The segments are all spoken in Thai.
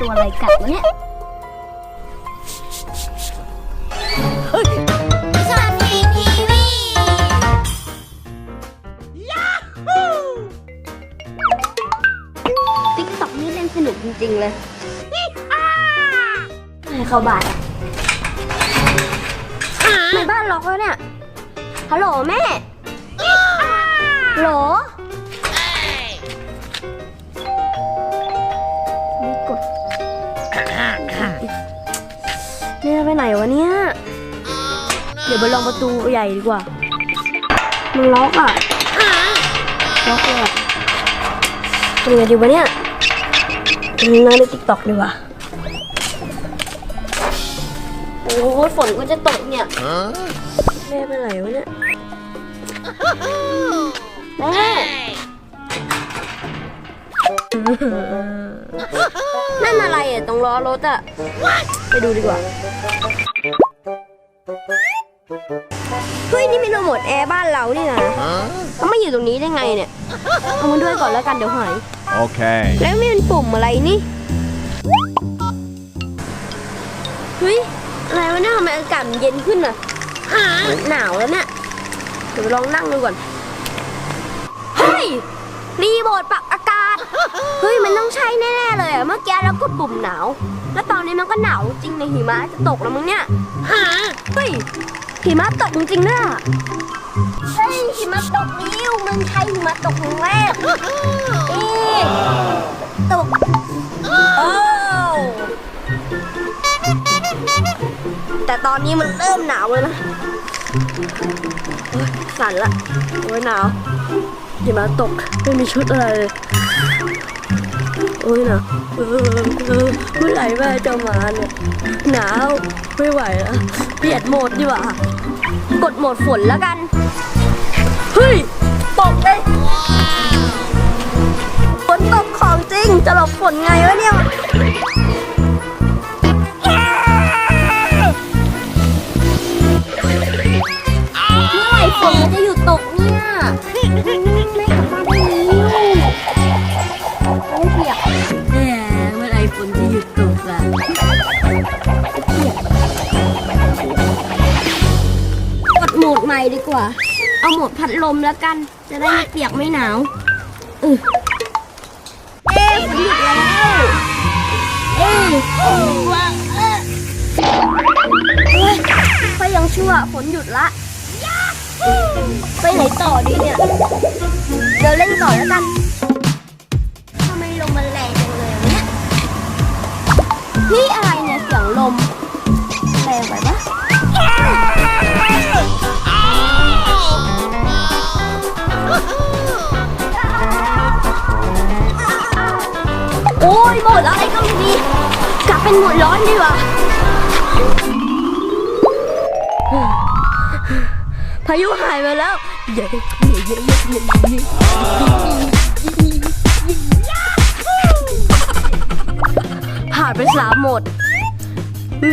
ตัวอะไรกัดวะเนี่ยชาทีทีวีติ๊กต็อกนี่เล่นสนุกจริง ๆ เลยให้เข้าบ้านอะในบ้านล็อกแล้วเนี่ย ฮัลโหลแม่ฮัลโหล แม่ไปไหนวะเนี่ย เดี๋ยวไปลองประตูใหญ่ดีกว่า มันล็อกอะ ล็อกเลยอะทำไงดีวะเนี่ยนั่งเล่นติ๊กต็อกดีกว่า โอ้ยฝนก็จะตกเนี่ยแม่ไปไหนวะเนี่ยแม่ นั่นอะไรอะตรงล้อรถอะ ไปดูดีกว่า เฮ้ย นี่เป็นรีโมทแอร์บ้านเรานี่นะมันมาอยู่ตรงนี้ได้ไงเนี่ย เอามาด้วยก่อนแล้วกันเดี๋ยวหาย Okay. แล้วมีเป็นปุ่มอะไรนี่ เฮ้ย อะไรวะเนี่ยทำไมอากาศมันเย็นขึ้นอะเหมือนหนาวแล้วเนี่ย เดี๋ยวลองนั่งดูก่อน เฮ้ย รีโมทปรับอากาศ เฮ้ยมันต้องใช่แน่ๆเลยอะเมื่อกี้เรากดปุ่มหนาว แล้วตอนนี้มันก็หนาวจริงในหิมะจะตกแล้วมั้งเนี่ยเฮ้ยหิมะตกจริงๆด้วยอะเฮ้ยหิมะตกนิ้วเมืองไทยหิมะตกครั้งแรกเอ๊ะตกโอ้วแต่ตอนนี้มันเริ่มหนาวเลยนะโอ๊ยสั่นละโอ้ยหนาว หิมะตกไม่มีชุดอะไรเลยโอ้ยนาวเออเออเมื่อไหร่แม่จะมาเนี่ยหนาวไม่ไหวแล้วเปลี่ยนโหมดดีกว่ากดโหมดฝนแล้วกัน เฮ้ยตกเลยฝนตกของจริงจะหลบฝนไงวะเนี่ย ใหม่ดีกว่า เอาหมดพัดลมแล้วกัน จะได้ไม่เปียกไม่หนาวเออเอ๊ะฝนหยุดแล้วเอ๊ะว้าเอ้ยก็ยังชั่วฝนหยุดละ ไปไหนต่อดีเนี่ย เดี๋ยวเล่นต่อแล้วกันทำไมลมมันแรงจังเลยเนี่ยนี่อะ โอ้ยหมดอะไรก็ไม่มีกลับเป็นหมดร้อนดีกว่าพายุหายไปแล้วเย้เย้เย้เย้เย้เย้ผ่านไปสามหมด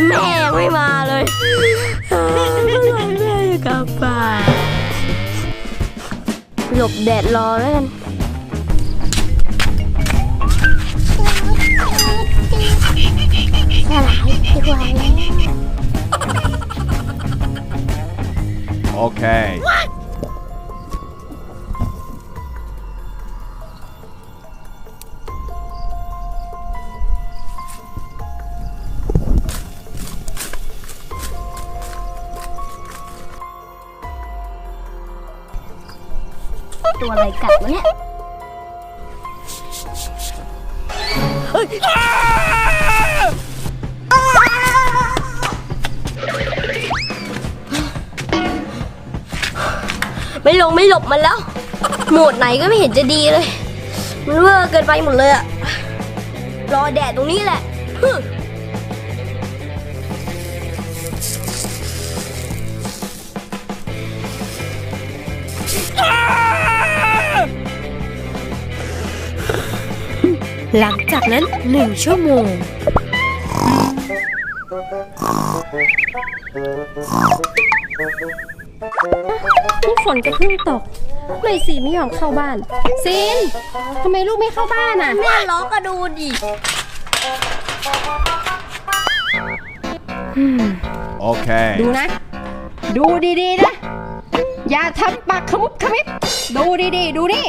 แม่ยังไม่มาเลยเมื่อไรแม่จะกลับบ้านหลบแดดรอแล้วกัน Okay. What ตัวอะไไม่ลงไม่หลบมันแล้ว โหมดไหนก็ไม่เห็นจะดีเลย มันเวอร์เกินไปหมดเลยอะรอแดดตรงนี้แหละหลังจากนั้นหนึ่งชั่วโมง นี่ฝนก็เพิ่งตกเลยสีไม่ยอมเข้าบ้านซินทำไมลูกไม่เข้าบ้านอะแม่ล้อกระดูดิ Okay. ดูนะ ดูดีๆนะ อย่าทำปากขมุบขมิบดูดีๆ ดูนี่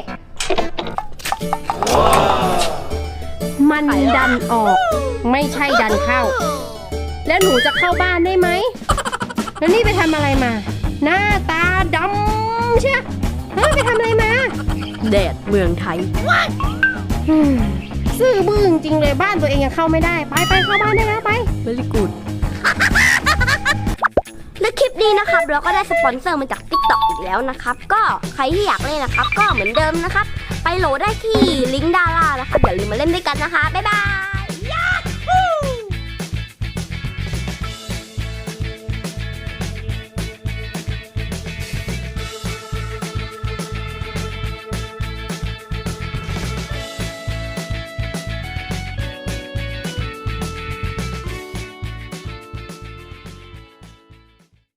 มันดันออก ไม่ใช่ดันเข้า แล้วหนูจะเข้าบ้านได้ไหม แล้วนี่ไปทำอะไรมา หน้าตาดำเชียฮะไปทำอะไรมา แดดเมืองไทย อืมซื่อบื้อจริงๆเลยบ้านตัวเองยังเข้าไม่ได้ ไปไปเข้าบ้านได้แล้วไป very good และคลิปนี้นะครับเราก็ได้สปอนเซอร์มาจาก TikTok อีกแล้วนะครับ ก็ใครที่อยากเล่นนะครับ ก็เหมือนเดิมนะครับ ไปโหลดได้ที่ลิงก์ด้านล่างนะครับอย่าลืมมาเล่นด้วยกันนะคะ บ๊ายบาย